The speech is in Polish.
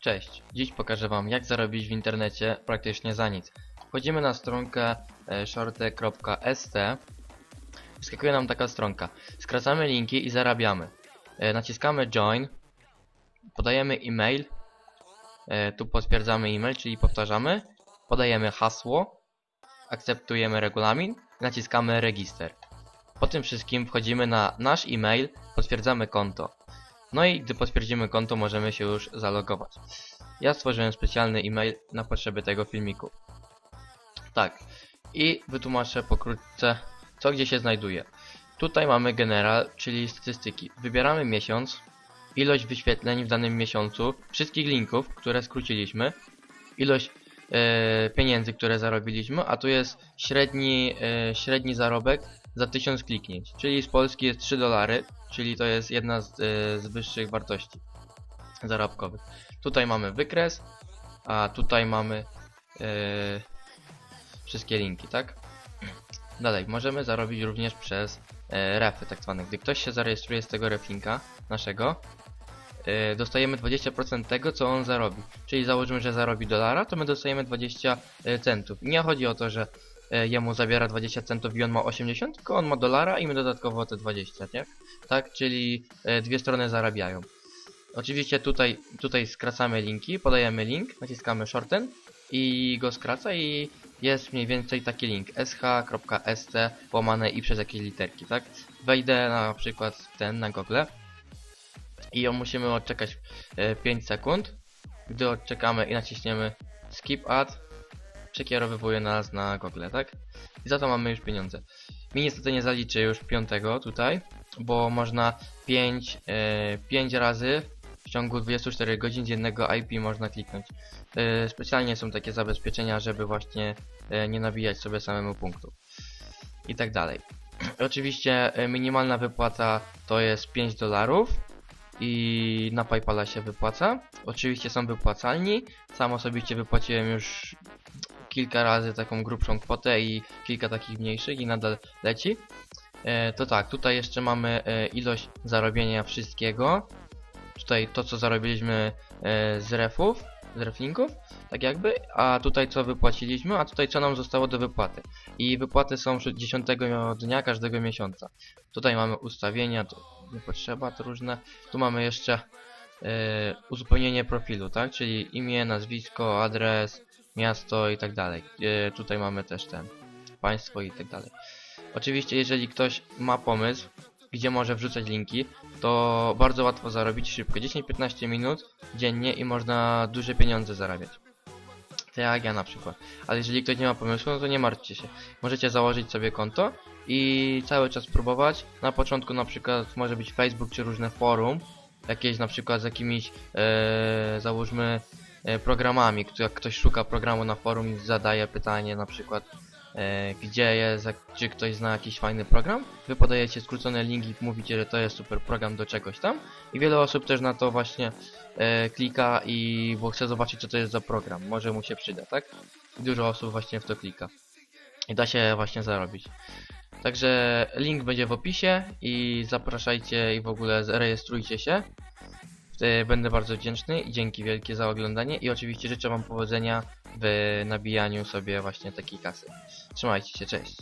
Cześć, dziś pokażę Wam jak zarobić w internecie praktycznie za nic. Wchodzimy na stronkę e, shorte.st Wyskakuje nam taka stronka. Skracamy linki i zarabiamy. E, Naciskamy join, podajemy e-mail, e, tu potwierdzamy e-mail, czyli powtarzamy, podajemy hasło, akceptujemy regulamin, naciskamy register. Po tym wszystkim wchodzimy na nasz e-mail, potwierdzamy konto. No i gdy potwierdzimy konto, możemy się już zalogować. Ja stworzyłem specjalny e-mail na potrzeby tego filmiku. Tak. I wytłumaczę pokrótce, co gdzie się znajduje. Tutaj mamy general, czyli statystyki. Wybieramy miesiąc, ilość wyświetleń w danym miesiącu, wszystkich linków, które skróciliśmy, ilość pieniędzy, które zarobiliśmy, a tu jest średni, e, średni zarobek za 1000 kliknięć, czyli z Polski jest 3 dolary, czyli to jest jedna z, e, z wyższych wartości zarobkowych. Tutaj mamy wykres, a tutaj mamy e, wszystkie linki, tak? Dalej, możemy zarobić również przez e, refy tak zwane. Gdy ktoś się zarejestruje z tego reflinka naszego, e, dostajemy 20% tego, co on zarobi. Czyli założymy, że zarobi dolara, to my dostajemy 20 e, centów. Nie chodzi o to, że e, jemu zabiera 20 centów i on ma 80, tylko on ma dolara i my dodatkowo te 20, nie? Tak, czyli e, dwie strony zarabiają. Oczywiście tutaj, tutaj skracamy linki, podajemy link, naciskamy shorten i go skraca i jest mniej więcej taki link sh.st łamane i przez jakieś literki, tak? Wejdę na przykład ten na Google i ją musimy odczekać e, 5 sekund. Gdy odczekamy i naciśniemy skip ad, przekierowywuje nas na Google, tak? I za to mamy już pieniądze. Mi niestety nie zaliczy już piątego tutaj, bo można 5, e, 5 razy w ciągu 24 godzin z jednego IP można kliknąć. E, specjalnie są takie zabezpieczenia, żeby właśnie e, nie nabijać sobie samemu punktów. I tak dalej. Oczywiście e, minimalna wypłata to jest 5 dolarów i na Paypala się wypłaca. Oczywiście są wypłacalni. Sam osobiście wypłaciłem już kilka razy taką grubszą kwotę i kilka takich mniejszych i nadal leci. E, to tak, tutaj jeszcze mamy e, ilość zarobienia wszystkiego. Tutaj to co zarobiliśmy e, z refów, z reflinków, tak jakby, a tutaj co wypłaciliśmy, a tutaj co nam zostało do wypłaty. I wypłaty są przed 10 dnia każdego miesiąca. Tutaj mamy ustawienia, to nie potrzeba, to różne. Tu mamy jeszcze e, uzupełnienie profilu, tak? Czyli imię, nazwisko, adres, miasto i tak dalej. E, tutaj mamy też ten państwo i tak dalej. Oczywiście, jeżeli ktoś ma pomysł, gdzie może wrzucać linki, to bardzo łatwo zarobić szybko. 10-15 minut dziennie i można duże pieniądze zarabiać. Tak jak ja na przykład. Ale jeżeli ktoś nie ma pomysłu, no to nie martwcie się. Możecie założyć sobie konto i cały czas próbować. Na początku na przykład może być Facebook czy różne forum, jakieś na przykład z jakimiś e, załóżmy e, programami, jak ktoś szuka programu na forum i zadaje pytanie na przykład gdzie jest, czy ktoś zna jakiś fajny program, wy podajecie skrócone linki, mówicie, że to jest super program do czegoś tam i wiele osób też na to właśnie e, klika i bo chce zobaczyć co to jest za program, może mu się przyda, tak? I dużo osób właśnie w to klika i da się właśnie zarobić. Także link będzie w opisie i zapraszajcie i w ogóle rejestrujcie się. E, Będę bardzo wdzięczny i dzięki wielkie za oglądanie i oczywiście życzę wam powodzenia w nabijaniu sobie właśnie takiej kasy. Trzymajcie się, cześć.